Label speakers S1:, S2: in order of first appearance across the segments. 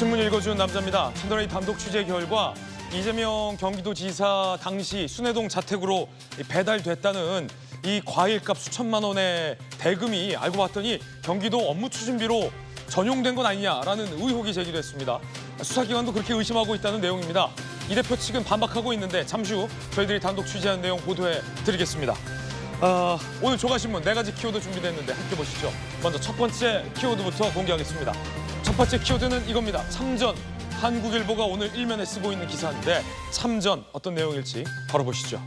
S1: 신문 읽어주는 남자입니다. 채널A 단독 취재 결과 이재명 경기도지사 당시 순회동 자택으로 배달됐다는 이 과일값 수천만 원의 대금이 알고 봤더니 경기도 업무 추진비로 전용된 건 아니냐라는 의혹이 제기됐습니다. 수사기관도 그렇게 의심하고 있다는 내용입니다. 이 대표 측은 반박하고 있는데 잠시 후 저희들이 단독 취재한 내용 보도해 드리겠습니다. 아, 오늘 조가신문 네 가지 키워드 준비됐는데 함께 보시죠. 먼저 첫 번째 키워드부터 공개하겠습니다. 첫 번째 키워드는 이겁니다. 참전. 한국일보가 오늘 일면에 쓰고 있는 기사인데 참전 어떤 내용일지 바로 보시죠.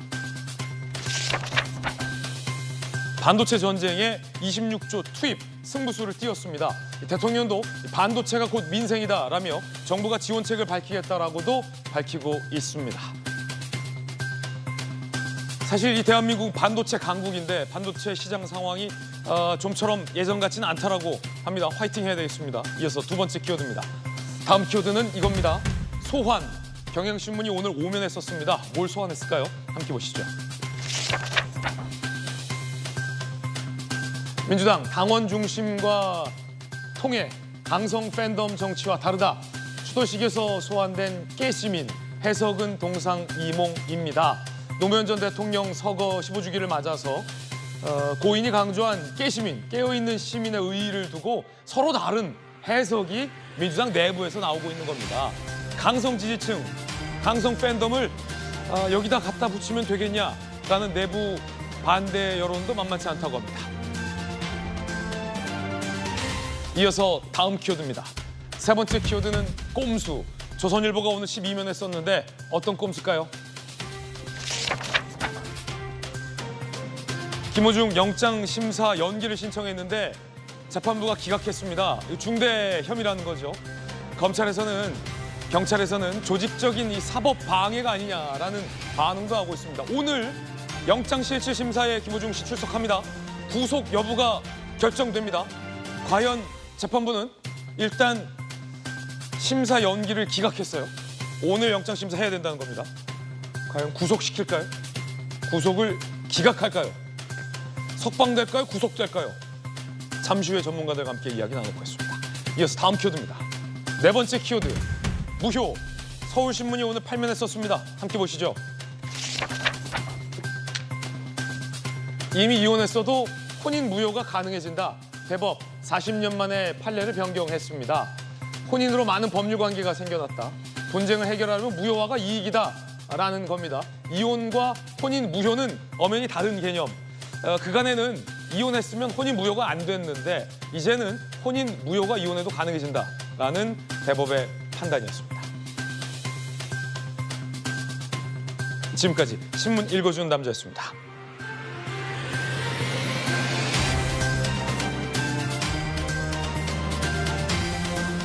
S1: 반도체 전쟁에 26조 투입 승부수를 띄웠습니다. 대통령도 반도체가 곧 민생이다라며 정부가 지원책을 밝히겠다라고도 밝히고 있습니다. 사실 이 대한민국 반도체 강국인데 반도체 시장 상황이 어, 좀처럼 예전 같지는 않다라고 합니다. 화이팅 해야 되겠습니다. 이어서 두 번째 키워드입니다. 다음 키워드는 이겁니다. 소환. 경향신문이 오늘 오면에 썼습니다. 뭘 소환했을까요? 함께 보시죠. 민주당 당원 중심과 통해 강성 팬덤 정치와 다르다. 수도식에서 소환된 깨시민 해석은 동상 이몽입니다. 노무현 전 대통령 서거 15주기를 맞아서 어, 고인이 강조한 깨시민, 깨어있는 시민의 의의를 두고 서로 다른 해석이 민주당 내부에서 나오고 있는 겁니다. 강성 지지층, 강성 팬덤을 어, 여기다 갖다 붙이면 되겠냐라는 내부 반대 여론도 만만치 않다고 합니다. 이어서 다음 키워드입니다. 세 번째 키워드는 꼼수. 조선일보가 오늘 12면에 썼는데 어떤 꼼수일까요? 김호중 영장 심사 연기를 신청했는데 재판부가 기각했습니다. 중대 혐의라는 거죠. 검찰에서는 경찰에서는 조직적인 이 사법 방해가 아니냐라는 반응도 하고 있습니다. 오늘 영장 실질 심사에 김호중 씨 출석합니다. 구속 여부가 결정됩니다. 과연 재판부는 일단 심사 연기를 기각했어요. 오늘 영장 심사 해야 된다는 겁니다. 과연 구속시킬까요? 구속을 기각할까요? 석방될까요? 구속될까요? 잠시 후에 전문가들과 함께 이야기 나눠보겠습니다. 이어서 다음 키워드입니다. 네 번째 키워드 무효. 서울신문이 오늘 8면에 썼습니다. 함께 보시죠. 이미 이혼했어도 혼인 무효가 가능해진다. 대법 40년 만에 판례를 변경했습니다. 혼인으로 많은 법률 관계가 생겨났다. 분쟁을 해결하려면 무효화가 이익이다 라는 겁니다. 이혼과 혼인 무효는 엄연히 다른 개념. 어, 그간에는 이혼했으면 혼인 무효가 안 됐는데 이제는 혼인 무효가 이혼해도 가능해진다라는 대법의 판단이었습니다. 지금까지 신문 읽어주는 남자였습니다.